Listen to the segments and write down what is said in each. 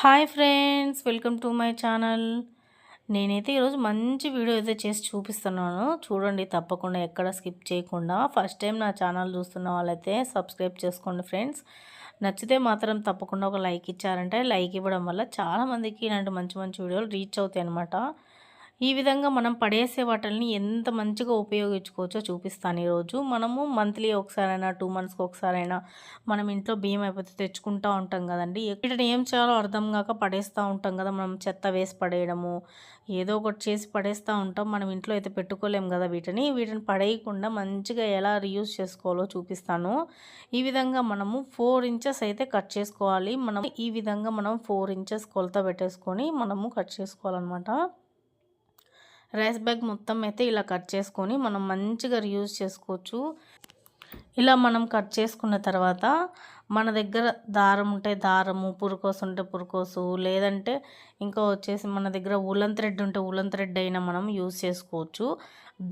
Hi friends welcome to my channel. నేనైతే ఈరోజు మంచి వీడియో అయితే చేసి చూపిస్తున్నాను. చూడండి తప్పకుండా ఎక్కడ స్కిప్ చేయకుండా. ఫస్ట్ టైం నా ఛానల్ చూస్తున్న వాళ్ళైతే సబ్స్క్రైబ్ చేసుకోండి ఫ్రెండ్స్. నచ్చితే మాత్రం తప్పకుండా ఒక లైక్ ఇచ్చారంటే లైక్ ఇవ్వడం వల్ల చాలామందికి ఇలాంటి మంచి మంచి వీడియోలు రీచ్ అవుతాయి అనమాట ఈ విధంగా మనం పడేసే వాటిని ఎంత మంచిగా ఉపయోగించుకోవచ్చో చూపిస్తాను ఈరోజు. మనము మంత్లీ ఒకసారైనా టూ మంత్స్కి ఒకసారైనా మనం ఇంట్లో బియ్యం అయిపోతే తెచ్చుకుంటూ ఉంటాం కదండి. వీటిని ఏం చేయాలో అర్థం కాక పడేస్తూ ఉంటాం కదా. మనం చెత్త వేసి పడేయడము ఏదో ఒకటి చేసి పడేస్తూ ఉంటాం. మనం ఇంట్లో అయితే పెట్టుకోలేం కదా వీటిని. వీటిని పడేయకుండా మంచిగా ఎలా రీయూజ్ చేసుకోవాలో చూపిస్తాను. ఈ విధంగా మనము ఫోర్ ఇంచెస్ అయితే కట్ చేసుకోవాలి. మనం ఈ విధంగా మనం ఫోర్ ఇంచెస్ కొలత పెట్టేసుకొని మనము కట్ చేసుకోవాలన్నమాట. రైస్ బ్యాగ్ మొత్తం అయితే ఇలా కట్ చేసుకొని మనం మంచిగా రియూజ్ చేసుకోవచ్చు. ఇలా మనం కట్ చేసుకున్న తర్వాత మన దగ్గర దారం ఉంటే దారము పురుకోసు ఉంటే పురుకోసు లేదంటే ఇంకా వచ్చేసి మన దగ్గర ఉలన్ థ్రెడ్ ఉంటే ఉలన్ థ్రెడ్ అయినా మనం యూజ్ చేసుకోవచ్చు.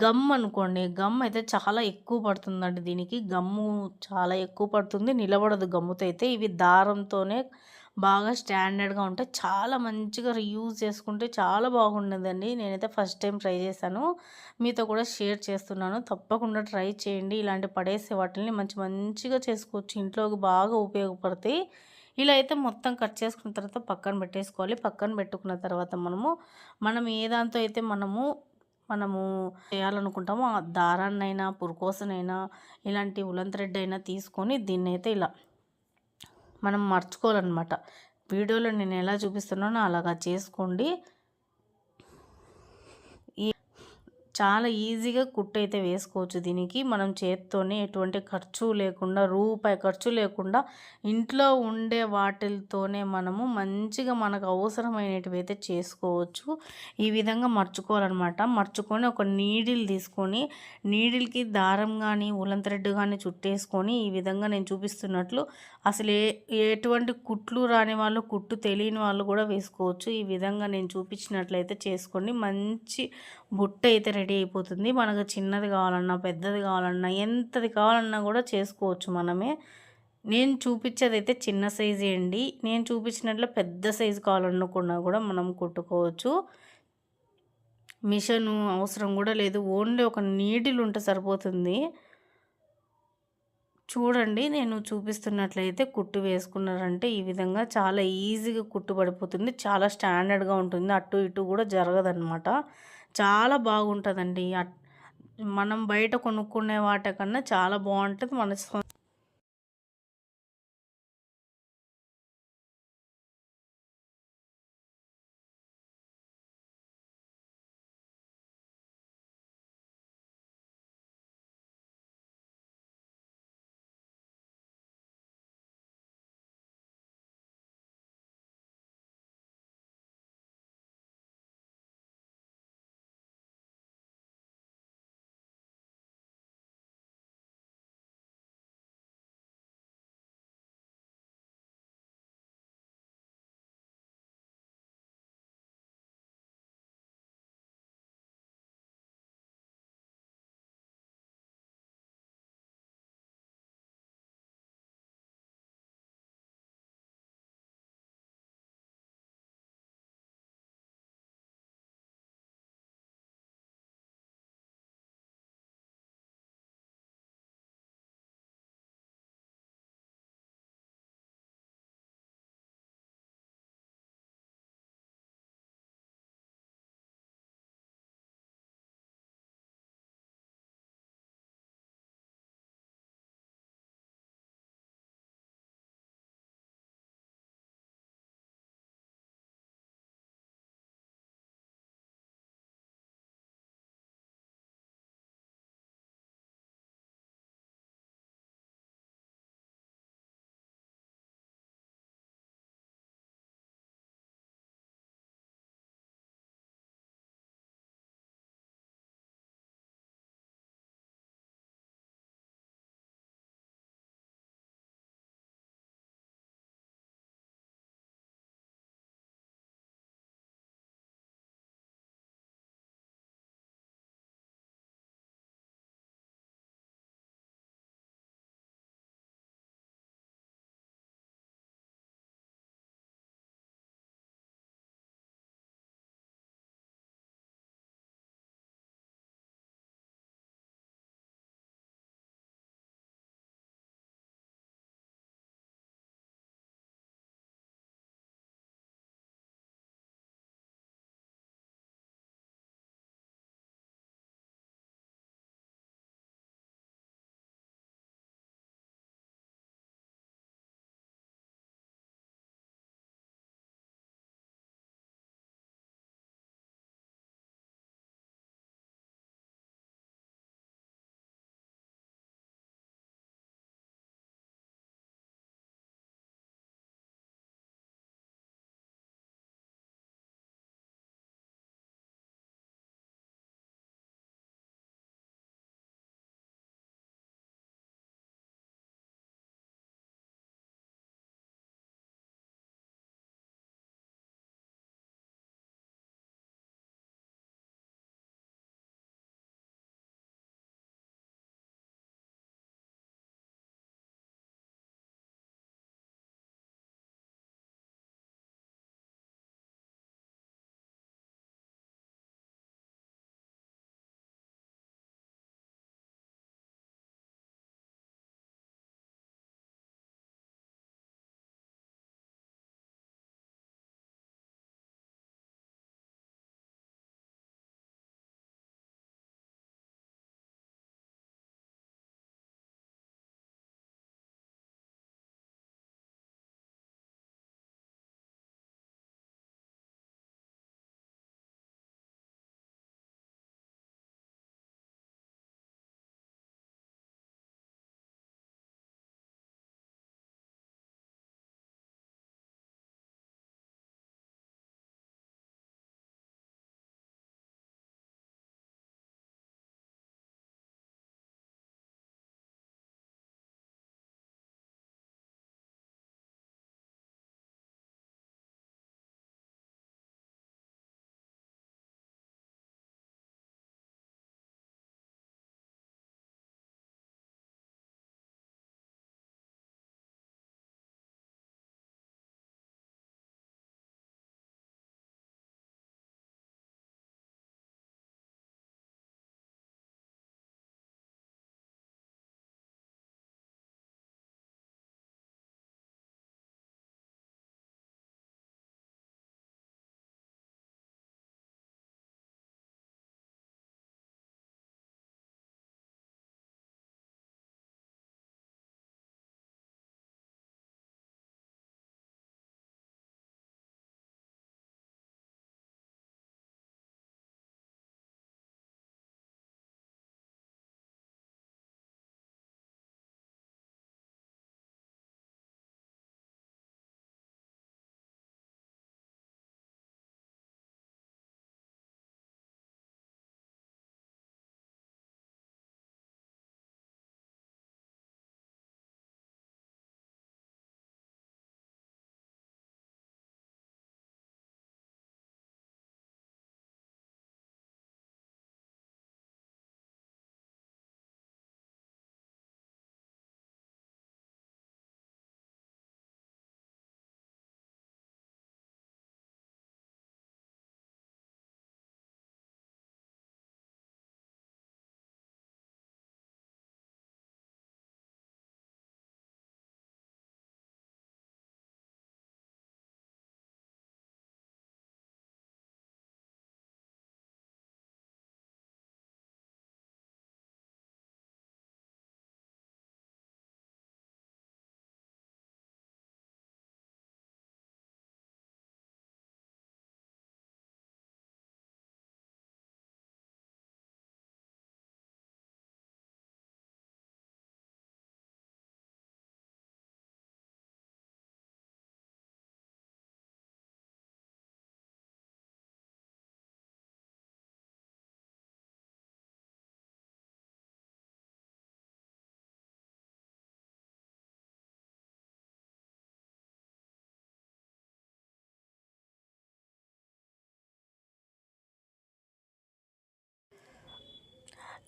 గమ్ అనుకోండి గమ్ అయితే చాలా ఎక్కువ పడుతుందండి దీనికి. గమ్ము చాలా ఎక్కువ పడుతుంది నిలబడదు గమ్ముతో అయితే. ఇవి దారంతోనే బాగా స్టాండర్డ్గా ఉంటే చాలా మంచిగా రీయూజ్ చేసుకుంటే చాలా బాగుండదండి. నేనైతే ఫస్ట్ టైం ట్రై చేశాను. మీతో కూడా షేర్ చేస్తున్నాను. తప్పకుండా ట్రై చేయండి. ఇలాంటి పడేసే వాటిని మంచి మంచిగా చేసుకోవచ్చు. ఇంట్లోకి బాగా ఉపయోగపడతాయి. ఇలా అయితే మొత్తం కట్ చేసుకున్న తర్వాత పక్కన పెట్టేసుకోవాలి. పక్కన పెట్టుకున్న తర్వాత మనము మనం ఏ దాంతో అయితే మనము మనము చేయాలనుకుంటామో ఆ దారాన్నైనా పురుకోసనైనా ఇలాంటి ఉలన్ అయినా తీసుకొని దీన్ని అయితే ఇలా మనం మర్చుకోవాలన్నమాట. వీడియోలో నేను ఎలా చూపిస్తున్నానో అలాగా చేసుకోండి. చాలా ఈజీగా కుట్టు అయితే వేసుకోవచ్చు దీనికి. మనం చేత్తోనే ఎటువంటి ఖర్చు లేకుండా రూపాయి ఖర్చు లేకుండా ఇంట్లో ఉండే వాటితోనే మనము మంచిగా మనకు అవసరమైనవి అయితే చేసుకోవచ్చు. ఈ విధంగా మర్చుకోవాలన్నమాట. మర్చుకొని ఒక నీడిల్ తీసుకొని నీడిల్కి దారం కానీ ఉలం థ్రెడ్ కానీ చుట్టేసుకొని ఈ విధంగా నేను చూపిస్తున్నట్లు అసలు ఏ ఎటువంటి కుట్లు రాని వాళ్ళు కుట్టు తెలియని వాళ్ళు కూడా వేసుకోవచ్చు. ఈ విధంగా నేను చూపించినట్లయితే చేసుకోండి మంచి బుట్ట అయితే రెడీ అయిపోతుంది. మనకు చిన్నది కావాలన్నా పెద్దది కావాలన్నా ఎంతది కావాలన్నా కూడా చేసుకోవచ్చు మనమే. నేను చూపించేది అయితే చిన్న సైజే అండి. నేను చూపించినట్లు పెద్ద సైజు కావాలనుకున్నా కూడా మనం కుట్టుకోవచ్చు. మిషన్ అవసరం కూడా లేదు. ఓన్లీ ఒక నీడిల్ ఉంటే సరిపోతుంది. చూడండి నేను చూపిస్తున్నట్లయితే కుట్టు వేసుకున్నారంటే ఈ విధంగా చాలా ఈజీగా కుట్టు పడిపోతుంది. చాలా స్టాండర్డ్గా ఉంటుంది. అటు ఇటు కూడా జరగదన్నమాట. చాలా బాగుంటుందండి. మనం బయట కొనుక్కునే వాటికన్నా చాలా బాగుంటుంది. మన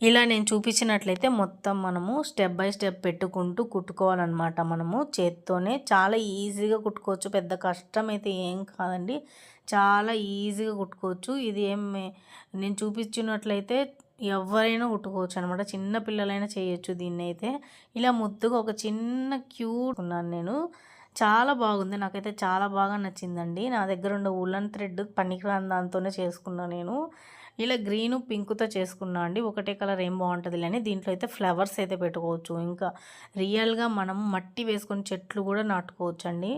ఇలా నేను చూపించినట్లయితే మొత్తం మనము స్టెప్ బై స్టెప్ పెట్టుకుంటూ కుట్టుకోవాలన్నమాట మనము. చేత్తోనే చాలా ఈజీగా కుట్టుకోవచ్చు. పెద్ద కష్టం అయితే ఏం కాదండి. చాలా ఈజీగా కుట్టుకోవచ్చు. ఇది ఏం నేను చూపించినట్లయితే ఎవరైనా కుట్టుకోవచ్చు అనమాట చిన్న పిల్లలైనా చేయొచ్చు దీన్ని అయితే ఇలా ముద్దుగా ఒక చిన్న క్యూట్ ఉన్నాను నేను. చాలా బాగుంది. నాకైతే చాలా బాగా నచ్చిందండి. నా దగ్గర ఉన్న ఉలన్ థ్రెడ్ పనికిరాని దాంతోనే చేసుకున్నాను నేను. ఇలా గ్రీను పింక్తో చేసుకున్నా అండి. ఒకటే కలర్ ఏం బాగుంటుంది అని దీంట్లో అయితే ఫ్లవర్స్ అయితే పెట్టుకోవచ్చు. ఇంకా రియల్గా మనం మట్టి వేసుకొని చెట్లు కూడా నాటుకోవచ్చు అండి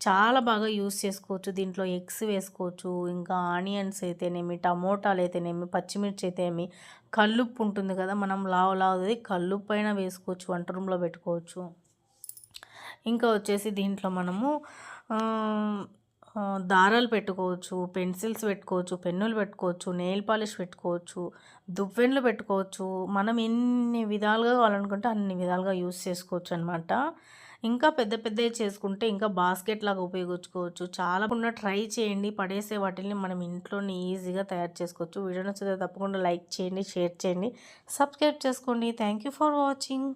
చాలా బాగా యూస్ చేసుకోవచ్చు. దీంట్లో ఎగ్స్ వేసుకోవచ్చు. ఇంకా ఆనియన్స్ అయితేనేమి టమోటాలు అయితేనేమి పచ్చిమిర్చి అయితేనేమి కల్లుప్పు ఉంటుంది కదా మనం లావు లావుది కల్లుప్పు అయినా వేసుకోవచ్చు. వంట రూమ్లో పెట్టుకోవచ్చు. ఇంకా వచ్చేసి దీంట్లో మనము దారాలు పెట్టుకోవచ్చు పెన్సిల్స్ పెట్టుకోవచ్చు పెన్నులు పెట్టుకోవచ్చు నెయిల్ పాలిష్ పెట్టుకోవచ్చు దువ్వెన్లు పెట్టుకోవచ్చు. మనం ఎన్ని విధాలుగా కావాలనుకుంటే అన్ని విధాలుగా యూస్ చేసుకోవచ్చు అనమాట ఇంకా పెద్ద పెద్దవి చేసుకుంటే ఇంకా బాస్కెట్ లాగా ఉపయోగించుకోవచ్చు. చాలా ఉన్న ట్రై చేయండి. పడేసే వాటిని మనం ఇంట్లోనే ఈజీగా తయారు చేసుకోవచ్చు. వీడియో నచ్చితే తప్పకుండా లైక్ చేయండి షేర్ చేయండి. సబ్స్క్రైబ్ చేసుకోండి. Thank you for watching.